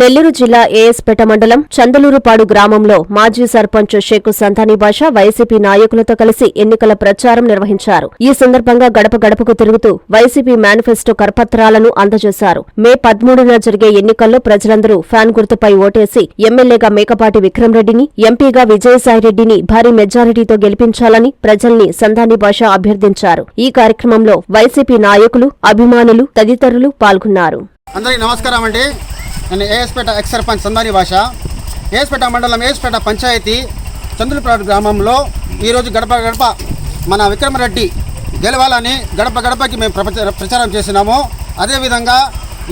నెల్లూరు జిల్లా ఏఎస్పేట మండలం చందలూరుపాడు గ్రామంలో మాజీ సర్పంచ్ షేకు సంతానీ బాషా వైసీపీ నాయకులతో కలిసి ఎన్నికల ప్రచారం నిర్వహించారు. ఈ సందర్భంగా గడప గడపకు తిరుగుతూ వైసీపీ మేనిఫెస్టో కరపత్రాలను అందజేశారు. మే పదమూడున జరిగే ఎన్నికల్లో ప్రజలందరూ ఫ్యాన్ గుర్తుపై ఓటేసి ఎమ్మెల్యేగా మేకపాటి విక్రమరెడ్డిని ఎంపీగా విజయసాయిరెడ్డిని భారీ మెజారిటీతో గెలిపించాలని ప్రజల్ని సంతానీ బాషా అభ్యర్థించారు. ఈ కార్యక్రమంలో వైసీపీ నాయకులు అభిమానులు తదితరులు పాల్గొన్నారు. అందరికీ నమస్కారం అండి నేను ఏఎస్పేట ఎక్స్ సర్పంచ్ సందాని భాష ఏఎస్పేట మండలం ఏఎస్పేట పంచాయతీ చంద్రులపాడు గ్రామంలో ఈరోజు గడప గడప మన విక్రమరెడ్డి గెలవాలని గడప గడపకి మేము ప్రచారం చేసినాము. అదేవిధంగా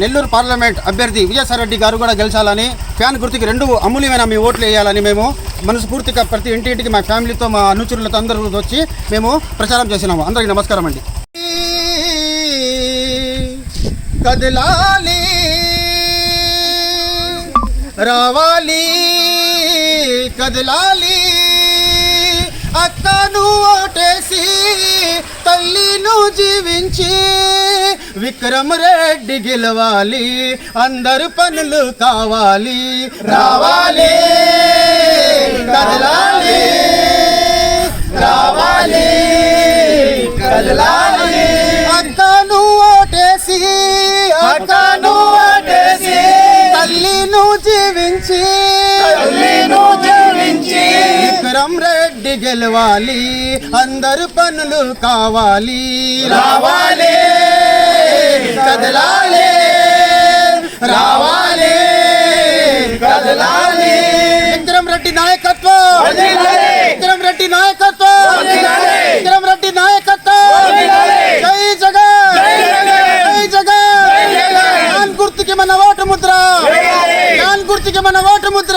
నెల్లూరు పార్లమెంట్ అభ్యర్థి విజయసాయిరెడ్డి గారు కూడా గెలిచాలని ఫ్యాన్ గుర్తుకి రెండు అమూల్యమైన మీ ఓట్లు వేయాలని మేము మనస్ఫూర్తిగా ప్రతి ఇంటింటికి మా ఫ్యామిలీతో మా అనుచరులతో అందరూ వచ్చి మేము ప్రచారం చేసినాము. అందరికీ నమస్కారం అండి. కదలాలి రావాలి కదలాలి అక్కను ఓటేసి తల్లిను జీవించి విక్రమ్ రెడ్డి గెలవాలి అందరు పనులు కావాలి. రావాలి కదలాలి. రెడ్డి గెలవాలి అందరు పనులు కావాలి. రావాలి కదలాలి రావాలి కదలాలి. విక్రమ్ రెడ్డి నాయకత్వం. విక్రమ్ రెడ్డి నాయకత్వం. విక్రమ్ రెడ్డి నాయకత్వం. జై జగన్. జై జగన్. గుర్తుకి మన ఓటు ముద్ర. గుర్తుకి మన ఓటు ముద్ర.